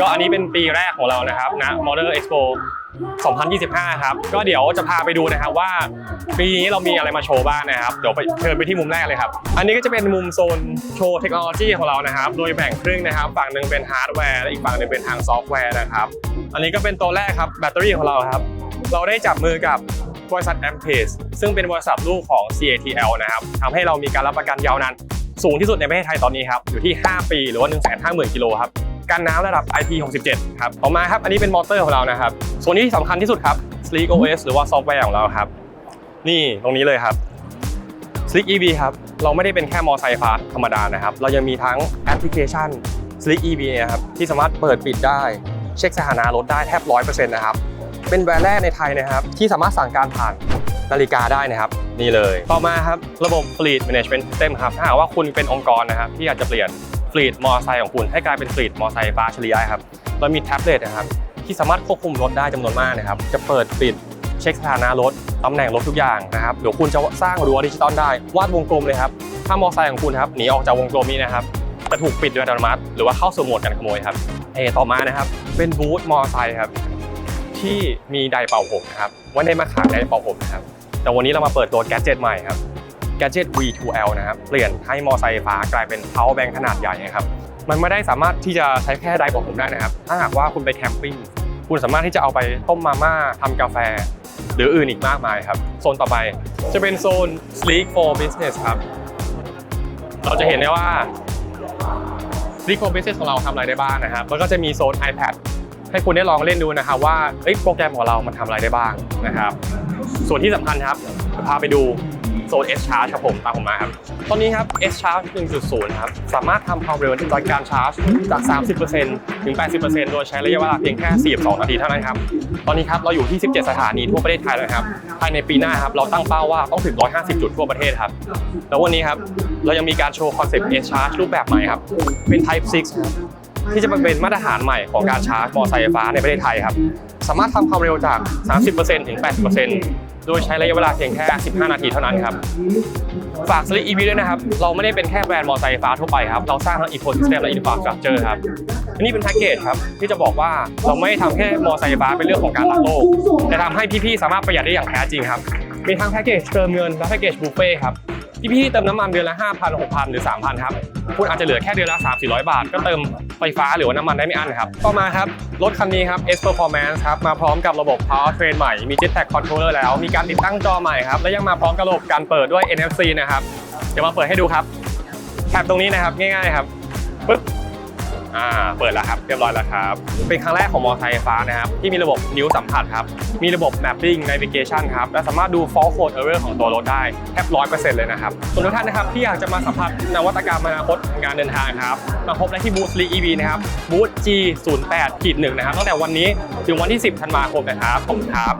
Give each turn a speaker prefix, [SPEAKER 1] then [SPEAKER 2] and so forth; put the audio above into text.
[SPEAKER 1] ก็อันนี้เป็นปีแรกของเรานะครับนะ Motor Expo 2025 ครับ ก็เดี๋ยวจะพาไปดูนะครับว่า ปีนี้เรามีอะไรมาโชว์บ้างนะครับ เดี๋ยวไปเชิญไปที่มุมแรกเลยครับ อันนี้ก็จะเป็นมุมโซนโชว์เทคโนโลยีของเรานะครับ โดยแบ่งครึ่งนะครับ ฝั่งหนึ่งเป็นฮาร์ดแวร์และอีกฝั่งหนึ่งเป็นทางซอฟต์แวร์นะครับ อันนี้ก็เป็นตัวแรกครับแบตเตอรี่ของเราครับ เราได้จับมือกับบริษัท a m p a c e ซึ่งเป็นบริษัทลูกของ CATL นะครับทำให้เรามีการรับประกันยาวนานสูงที่สุดในประเทศไทยตอนนี้ครับ อยู่ที่ 5 ปี หรือว่า 150,000 กิโลครับ กันน้ำระดับ IP67 ครับต่อมาครับอันนี้เป็นมอเตอร์ของเรานะครับส่วนที่สำคัญที่สุดครับ Sleek OS หรือว่าซอฟต์แวร์ของเราครับ นี่ตรงนี้เลยครับ Sleek EV ครับเราไม่ได้เป็นแค่มอไซค์ฟ้าธรรมดานะครับ เรายังมีทั้งแอปพลิเคชัน Sleek EV นะครับที่สามารถเปิดปิดได้ เช็คสถานะรถได้แทบ 100%นะครับเป็นแบรนด์แรกในไทยนะครับที่สามารถสั่งการผ่านนาฬิกาได้นะครับ นี่เลย ต่อมาครับ ระบบ Fleet Management System ครับ ถ้าหากว่าคุณเป็นองค์กรนะครับ ที่อยากจะเปลี่ยน ฟลีดมอเตอร์ไซค์ของคุณให้กลายเป็นฟลีดมอเตอร์ไซค์ฟ้าอัจฉริยครับเรามีแท็บเล็ตนะครับที่สามารถควบคุมรถได้จำนวนมากนะครับจะเปิดปิดเช็คสถานะรถตำแหน่งรถทุกอย่างนะครับเดี๋ยวคุณจะสร้างรั้วดิจิตอลได้วาดวงกลมเลยครับถ้ามอเตอร์ไซค์ของคุณครับหนีออกจากวงกลมนี้นะครับจะถูกปิดโดยอัตโนมัติหรือว่าเข้าสู่โหมดการขโมยครับเอต่อมานะครับเป็นบูธมอเตอร์ไซค์ครับที่มีไดร์เป่าผมนะครับว้ในมาขายไดร์เป่าผมนะครับแต่วันนี้เรามาเปิดตัวแกดเจิตใหม่ครับ Gadget V2L นะครับ เปลี่ยนให้มอไซค์ไฟฟ้ากลายเป็น power bank ขนาดใหญ่นะครับ มันไม่ได้สามารถที่จะใช้แค่ไดร์บอกผมได้นะครับ ถ้าหากว่าคุณไปแคมปิ้ง คุณสามารถที่จะเอาไปต้มมาม่าทำกาแฟ หรืออื่นอีกมากมายครับ โซนต่อไปจะเป็นโซน Sleek for Business ครับ เราจะเห็นได้ว่า Sleek for Business ของเราทำอะไรได้บ้างนะครับแล้วก็จะมีโซน iPad ให้คุณได้ลองเล่นดูนะครับว่าเอ้ยโปรแกรมของเรามันทำอะไรได้บ้างนะครับ ส่วนที่สำคัญครับจะพาไปดู โซน S Charge ครับผมตามผมมาครับตอนนี้ครับ S Charge 1.0 ครับสามารถทำความเร็วในการชาร์จจาก 30%ถึง 80%โดยใช้ระยะเวลาเพียงแค่ 42 นาทีเท่านั้นครับตอนนี้ครับเราอยู่ที่ 17 สถานีทั่วประเทศไทยแล้วครับภายในปีหน้าครับเราตั้งเป้าว่าต้องถึง 150 จุดทั่วประเทศครับแล้ววันนี้ครับเรายังมีการโชว์คอนเซปต์ S Charge รูปแบบใหม่ครับเป็น Type 6ครับที่จะเป็นมาตรฐานใหม่ของการชาร์จมอเตอร์ไซค์ไฟฟ้าในประเทศไทยครับ สามารถทำความเร็วจาก 30%ถึง 80%โดยใช้ระยะเวลาเพียงแค่ 15 นาทีเท่านั้นครับ ฝาก Sleek EV ด้วยนะครับ เราไม่ได้เป็นแค่แบรนด์มอเตอร์ไซค์ฟ้าทั่วไปครับ เราสร้างทั้ง Ecosystem และ Infrastructure ครับ อันนี้เป็นแพ็กเกจครับ ที่จะบอกว่าเราไม่ได้ทำแค่มอเตอร์ไซค์ฟ้าเป็นเรื่องของการรักโลก แต่ทำให้พี่ๆสามารถประหยัดได้อย่างแท้จริงครับ มีทั้งแพ็กเกจเติมเงินและแพ็กเกจบุฟเฟ่ครับ พี่ๆเติมน้ำมันเดือนละ5,000 6,000 หรือ 3,000 ครับ คุณอาจจะเหลือแค่เดือนละ 3-400 บาท ก็เติมไฟฟ้าหรือว่าน้ำมันได้ไม่อั้นครับ ต่อมาครับ รถคันนี้ครับ S Performance ครับ มาพร้อมกับระบบ Powertrain ใหม่ มี Jetpack Controller แล้ว มีการติดตั้งจอใหม่ครับ และยังมาพร้อมกับระบบการเปิดด้วย NFC นะครับ เดี๋ยวมาเปิดให้ดูครับ แถบตรงนี้นะครับ ง่ายๆครับ อ่าเปิดแล้วครับ เรียบร้อยแล้วครับ เป็นครั้งแรกของมอเตอร์ไซค์ไฟฟ้านะครับ ที่มีระบบนิ้วสัมผัสครับ มีระบบ mapping navigation ครับ และสามารถดู fault code error ของตัวรถได้แทบร้อยเปอร์เซ็นต์เลยนะครับส่วนทุกท่านนะครับที่อยากจะมาสัมผัสนวัตกรรมอนาคตงการเดินทางครับ มาพบได้ที่บูธ Sleek EV นะครับบูธ G08 ขีดหนึ่งนะครับตั้งแต่วันนี้ถึงวันที่ 10 ธันวาคมนะครับผมครับ